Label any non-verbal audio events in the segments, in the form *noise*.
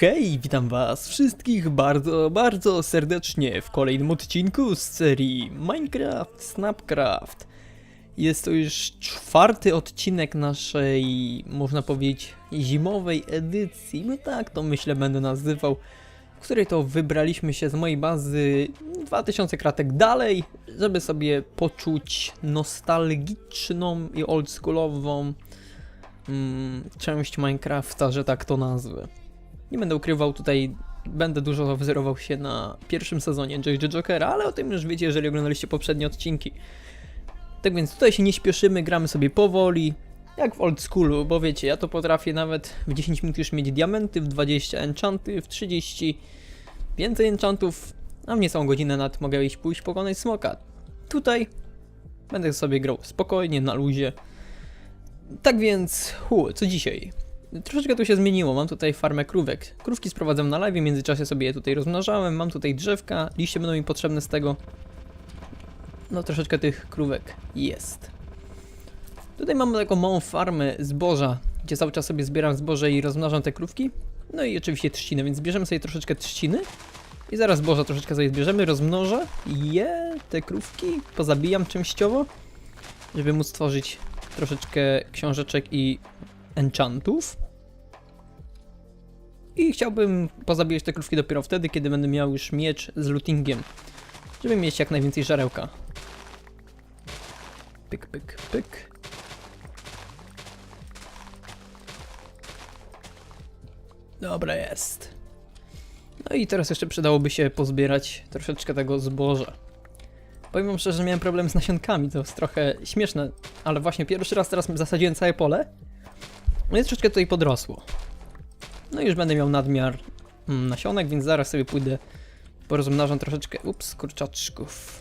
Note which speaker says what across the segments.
Speaker 1: Hej, witam was wszystkich bardzo, bardzo serdecznie w kolejnym odcinku z serii Minecraft Snapcraft. Jest to już czwarty odcinek naszej, można powiedzieć, zimowej edycji, no tak to myślę będę nazywał, w której to wybraliśmy się z mojej bazy 2000 kratek dalej, żeby sobie poczuć nostalgiczną i oldschoolową mm, część Minecrafta, że tak to nazwę. Nie będę ukrywał tutaj, będę dużo wzorował się na pierwszym sezonie JJ Jokera, ale o tym już wiecie, jeżeli oglądaliście poprzednie odcinki. Tak więc tutaj się nie śpieszymy, gramy sobie powoli, jak w old schoolu, bo wiecie, ja to potrafię nawet w 10 minut już mieć diamenty, w 20 enchanty, w 30 więcej enchantów, a w niecałą godzinę nad mogę iść pójść pokonać smoka. Tutaj będę sobie grał spokojnie, na luzie. Tak więc, hu, co dzisiaj? Troszeczkę tu się zmieniło, mam tutaj farmę krówek. Krówki sprowadzam na live, w międzyczasie sobie je tutaj rozmnażałem, mam tutaj drzewka, liście będą mi potrzebne z tego. No troszeczkę tych krówek jest. Tutaj mam taką małą farmę zboża, gdzie cały czas sobie zbieram zboże i rozmnażam te krówki. No i oczywiście trzciny, więc bierzemy sobie troszeczkę trzciny. I zaraz zboża troszeczkę sobie zbierzemy, rozmnożę je, te krówki, pozabijam częściowo, żeby móc stworzyć troszeczkę książeczek i enchantów. I chciałbym pozabijać te krówki dopiero wtedy, kiedy będę miał już miecz z lootingiem. Żeby mieć jak najwięcej żarełka. Pyk, pyk, pyk. Dobra jest. No i teraz jeszcze przydałoby się pozbierać troszeczkę tego zboża. Powiem wam szczerze, że miałem problem z nasionkami, to jest trochę śmieszne, ale właśnie pierwszy raz teraz zasadziłem całe pole. No i troszeczkę tutaj podrosło. No i już będę miał nadmiar mm, nasionek, więc zaraz sobie pójdę porozmnażam troszeczkę, ups, kurczaczków.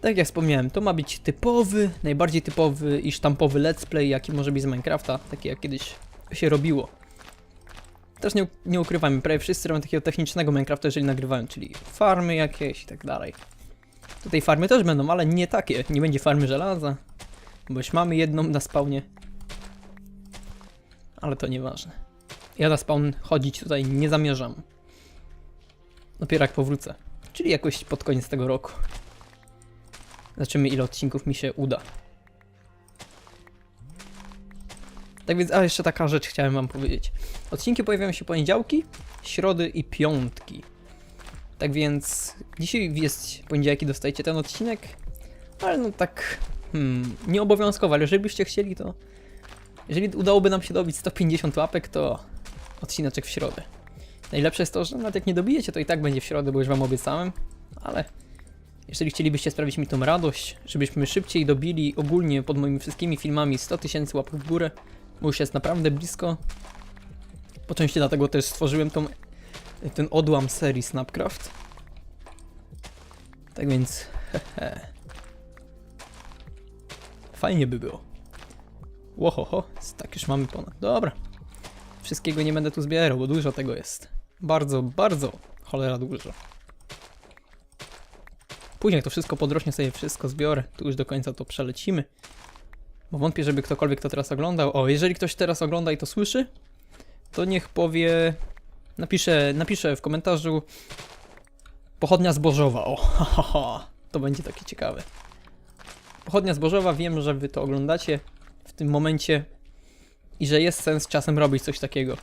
Speaker 1: Tak jak wspomniałem, to ma być typowy, najbardziej typowy i sztampowy let's play, jaki może być z Minecrafta, taki jak kiedyś się robiło. Też nie, nie ukrywajmy, prawie wszyscy robią takiego technicznego Minecrafta, jeżeli nagrywają, czyli farmy jakieś i tak dalej. Tutaj farmy też będą, ale nie takie, nie będzie farmy żelaza, bo już mamy jedną na spawnie. Ale to nieważne. Ja na spawn chodzić tutaj nie zamierzam. Dopiero jak powrócę. Czyli jakoś pod koniec tego roku. Zobaczymy ile odcinków mi się uda. Tak więc, a jeszcze taka rzecz chciałem wam powiedzieć. Odcinki pojawiają się poniedziałki, środy i piątki. Tak więc dzisiaj jest poniedziałek i dostajecie ten odcinek, ale no tak hmm, nieobowiązkowo, ale jeżeli byście chcieli to jeżeli udałoby nam się dobić 150 łapek, to odcineczek w środę. Najlepsze jest to, że nawet jak nie dobijecie, to i tak będzie w środę, bo już wam obiecałem, ale jeżeli chcielibyście sprawić mi tą radość, żebyśmy szybciej dobili ogólnie pod moimi wszystkimi filmami 100 tysięcy łapek w górę, bo już jest naprawdę blisko. Po części dlatego też stworzyłem tą, ten odłam serii Snapcraft. Tak więc, *laughs* hehe. Fajnie by było. Łohoho, tak już mamy ponad. Dobra. Wszystkiego nie będę tu zbierał, bo dużo tego jest. Bardzo, bardzo cholera dużo. Później jak to wszystko podrośnie, sobie wszystko zbiorę. Tu już do końca to przelecimy. Bo wątpię, żeby ktokolwiek to teraz oglądał. O, jeżeli ktoś teraz ogląda i to słyszy, to niech powie... Napisze, napisze w komentarzu Pochodnia zbożowa. O, ha, ha, ha. To będzie takie ciekawe. Pochodnia zbożowa, wiem, że wy to oglądacie w tym momencie i że jest sens czasem robić coś takiego.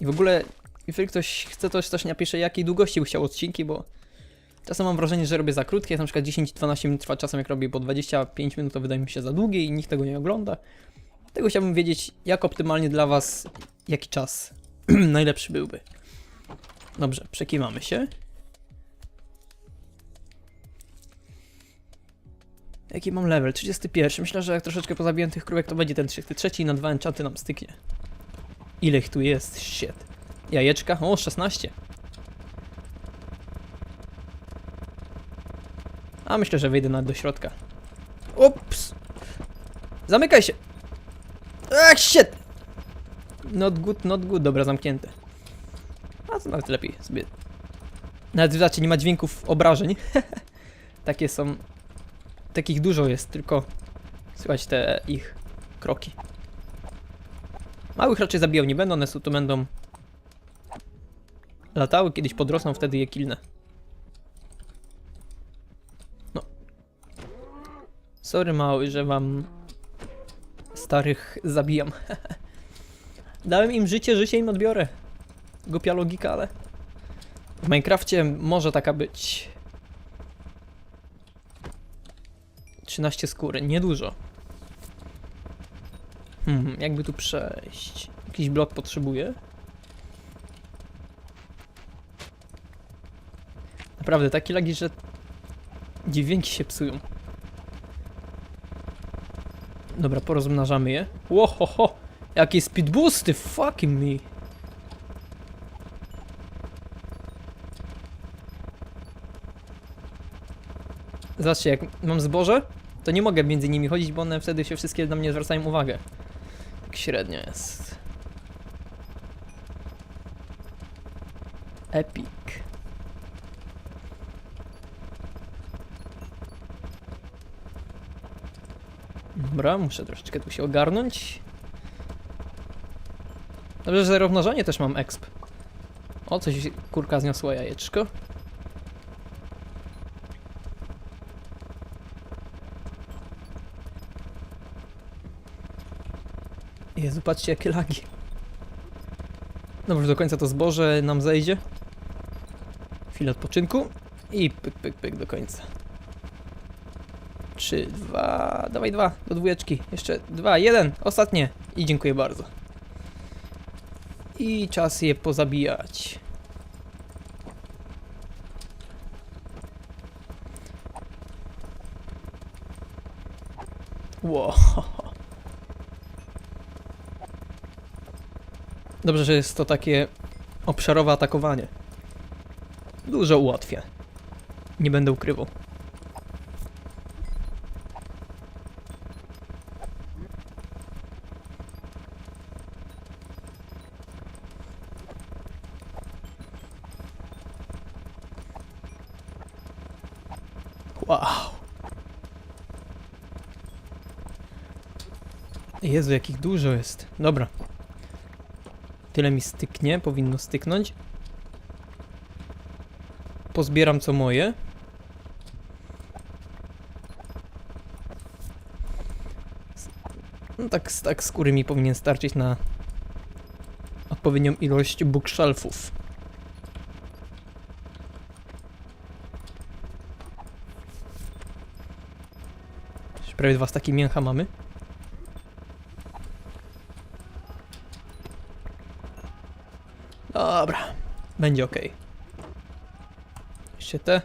Speaker 1: I w ogóle, jeżeli ktoś chce, to też napisze, jakiej długości by chciał odcinki, bo czasem mam wrażenie, że robię za krótkie, na przykład 10-12 minut trwa czasem, jak robię po 25 minut, to wydaje mi się za długie i nikt tego nie ogląda. Tego chciałbym wiedzieć, jak optymalnie dla Was, jaki czas *clears throat* najlepszy byłby. Dobrze, przekiwamy się. Jaki mam level? 31. Myślę, że jak troszeczkę pozabiję tych krówek, to będzie ten trzeci, trzeci i na dwa enchanty nam styknie. Ile ich tu jest? Shit. Jajeczka? O, 16. A myślę, że wejdę nawet do środka. Ups! Zamykaj się! Ach, shit! Not good, not good. Dobra, zamknięte. A to nawet lepiej sobie. Nawet zobaczcie, nie ma dźwięków obrażeń. *laughs* Takie są takich dużo jest, tylko słychać te ich kroki. Małych raczej zabijał nie będą, one tu będą latały, kiedyś podrosną, wtedy je kilnę. No. Sorry mały, że wam starych zabijam. *laughs* Dałem im życie, życie im odbiorę. Głupia logika, ale... W Minecrafcie może taka być. 13 skóry, niedużo. Hmm, jakby tu przejść? Jakiś blok potrzebuję? Naprawdę, takie lagi, że dźwięki się psują. Dobra, porozmnażamy je. Łohoho! Jakie speed boosty, fucking me! Zobaczcie, jak mam zboże, to nie mogę między nimi chodzić, bo one wtedy się wszystkie na mnie zwracają uwagę. Tak średnio jest. Epic. Dobra, muszę troszeczkę tu się ogarnąć. Dobrze, że równożenie też mam exp. O, coś kurka zniosła jajeczko. Jezu, patrzcie jakie lagi. Dobrze, do końca to zboże nam zejdzie. Chwilę odpoczynku i pyk, pyk, pyk do końca. Trzy, dwa, dawaj dwa, do dwójeczki. Jeszcze dwa, jeden, ostatnie. I dziękuję bardzo. I czas je pozabijać. Wow. Dobrze, że jest to takie obszarowe atakowanie. Dużo ułatwia. Nie będę ukrywał. Wow. Jezu, jakich dużo jest. Dobra. Tyle mi styknie, powinno styknąć. Pozbieram co moje. No tak, tak skóry mi powinien starczyć na odpowiednią ilość bookshelfów. Prawie dwa staki mięcha mamy. Dobra, będzie ok. Jeszcze te.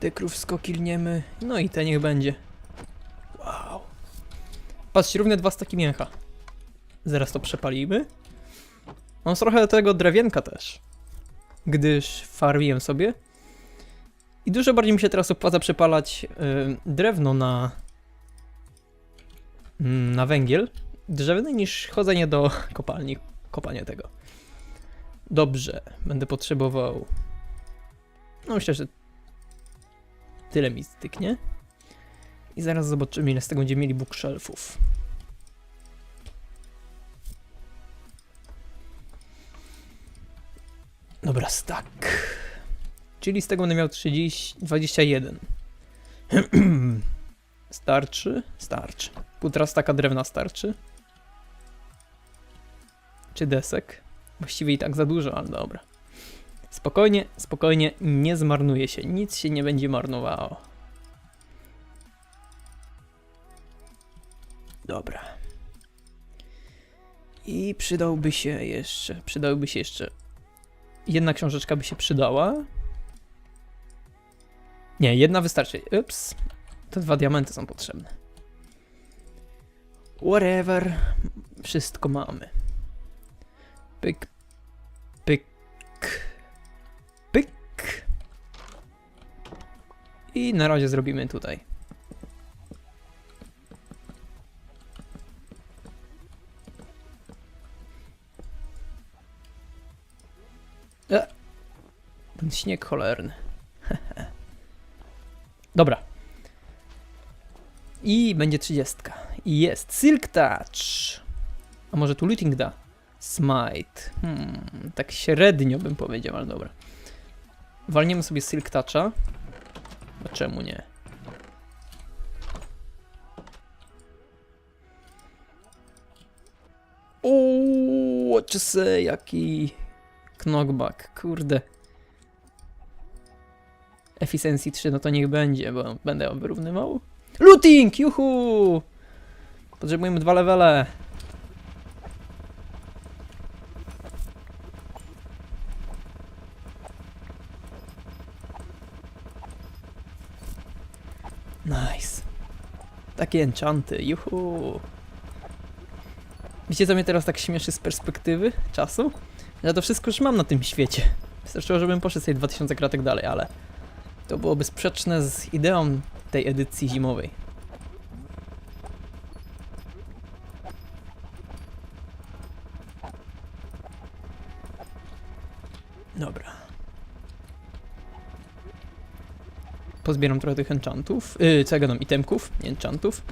Speaker 1: Te krówsko kilniemy. No i te niech będzie. Wow. Patrzcie, równe dwa staki mięcha. Zaraz to przepalimy. Mam trochę tego drewienka też. Gdyż farmiłem sobie. I dużo bardziej mi się teraz opłaca przepalać y, drewno na, mm, na węgiel drzewny niż chodzenie do kopalni, kopanie tego. Dobrze, będę potrzebował. No myślę, że tyle mi styknie. I zaraz zobaczymy, ile z tego będziemy mieli bookshelfów. Dobra, stack. Czyli z tego będę miał 30, 21. *clears throat* starczy? Starczy. Półtora staka drewna starczy. Czy desek? Właściwie i tak za dużo, ale dobra. Spokojnie, spokojnie, nie zmarnuje się. Nic się nie będzie marnowało. Dobra. I przydałby się jeszcze, przydałby się jeszcze. Jedna książeczka by się przydała. Nie, jedna wystarczy. Ups. Te dwa diamenty są potrzebne. Whatever. Wszystko mamy. Pyk. Pyk. Pyk. I na razie zrobimy tutaj. E. Ten śnieg cholerny. *laughs* Dobra. I będzie trzydziestka. I jest Silk Touch. A może tu looting da? Smite. Hmm, tak średnio bym powiedział, ale dobra. Walniemy sobie Silk Toucha. A czemu nie? Uuu, you say, jaki knockback, kurde. Efficiency 3, no to niech będzie, bo będę ją wyrównywał. Looting, juhu! Potrzebujemy dwa levele. Nice. Takie enchanty, juhu. Wiecie co mnie teraz tak śmieszy z perspektywy czasu? Ja to wszystko już mam na tym świecie. Wystarczyło, żebym poszedł sobie 2000 kratek dalej, ale to byłoby sprzeczne z ideą tej edycji zimowej. Pozbieram trochę tych enchantów. Yy, co ja gadam? Itemków, nie enchantów.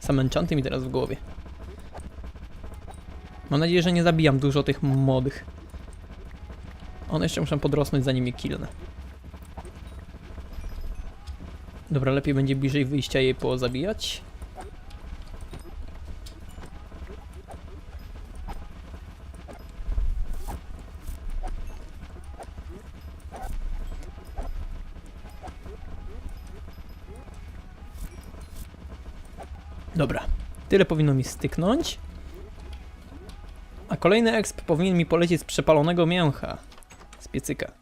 Speaker 1: Sam enchanty mi teraz w głowie. Mam nadzieję, że nie zabijam dużo tych młodych. One jeszcze muszą podrosnąć zanim je killnę. Dobra, lepiej będzie bliżej wyjścia je pozabijać. Dobra, tyle powinno mi styknąć. A kolejny exp powinien mi polecieć z przepalonego mięcha. Z piecyka.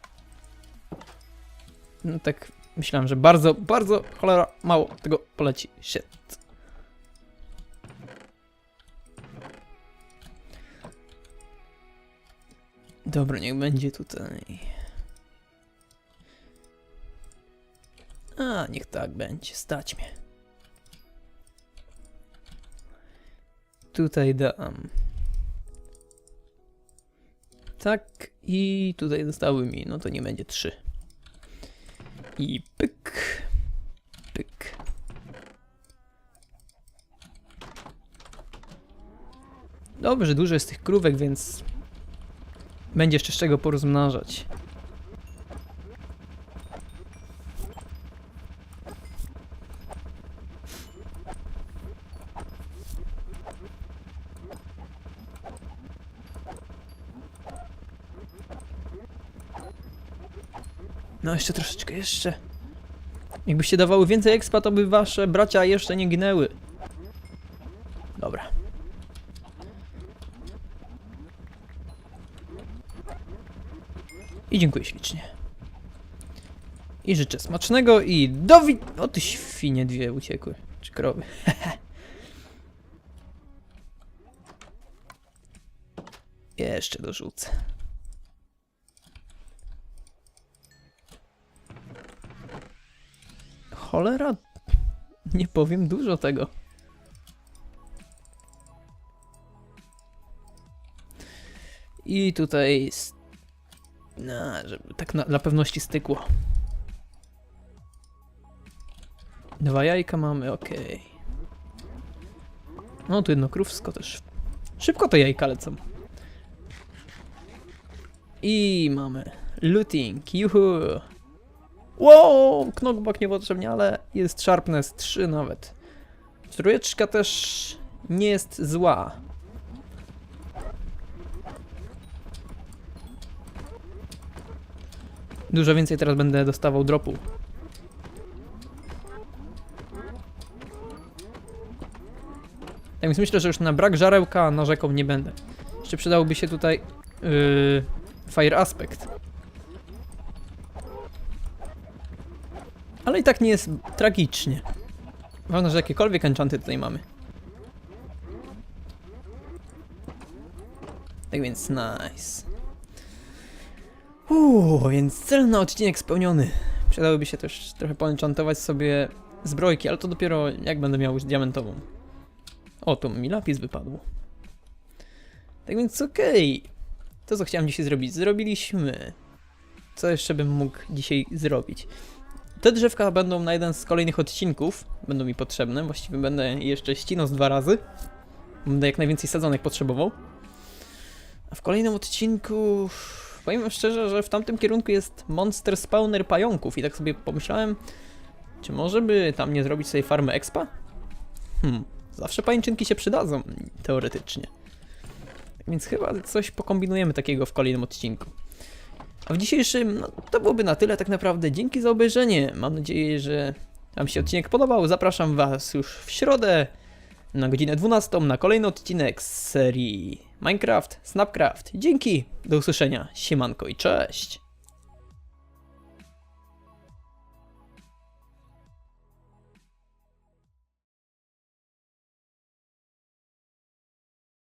Speaker 1: No tak myślałem, że bardzo, bardzo cholera mało tego poleci. Shit. Dobra, niech będzie tutaj. A, niech tak będzie, stać mnie. Tutaj dam. Tak, i tutaj zostały mi, no to nie będzie trzy. I pyk, pyk. Dobrze, dużo jest tych krówek, więc będzie jeszcze z czego porozmnażać. No jeszcze troszeczkę, jeszcze. Jakbyście dawały więcej expa, to by wasze bracia jeszcze nie ginęły. Dobra. I dziękuję ślicznie. I życzę smacznego i do wi... O ty świnie dwie uciekły. Czy krowy. *laughs* Jeszcze dorzucę. Cholera, nie powiem dużo tego. I tutaj, no, żeby tak na, dla pewności stykło. Dwa jajka mamy, okej. No tu jedno krówsko też. Szybko te jajka lecą. I mamy looting, juhu. Wow, knockback niepotrzebnie, ale jest sharpness 3 nawet. Trójeczka też nie jest zła. Dużo więcej teraz będę dostawał dropu. Tak więc myślę, że już na brak żarełka narzekał nie będę. Jeszcze przydałoby się tutaj yy, Fire Aspect. Ale i tak nie jest tragicznie. Ważne, że jakiekolwiek enchanty tutaj mamy. Tak więc nice. Uuu, więc cel na odcinek spełniony. Przydałoby się też trochę poenchantować sobie zbrojki, ale to dopiero jak będę miał już diamentową. O, tu mi lapis wypadł. Tak więc okej. To co chciałem dzisiaj zrobić, zrobiliśmy. Co jeszcze bym mógł dzisiaj zrobić? Te drzewka będą na jeden z kolejnych odcinków, będą mi potrzebne, właściwie będę jeszcze ścinał z dwa razy. Będę jak najwięcej sadzonek potrzebował. A w kolejnym odcinku, powiem szczerze, że w tamtym kierunku jest monster spawner pająków i tak sobie pomyślałem, czy może by tam nie zrobić sobie farmy expa? Hmm, zawsze pajęczynki się przydadzą, teoretycznie. Więc chyba coś pokombinujemy takiego w kolejnym odcinku. A w dzisiejszym, no to byłoby na tyle tak naprawdę. Dzięki za obejrzenie. Mam nadzieję, że Wam się odcinek podobał. Zapraszam Was już w środę na godzinę 12 na kolejny odcinek z serii Minecraft, Snapcraft. Dzięki, do usłyszenia, siemanko i cześć.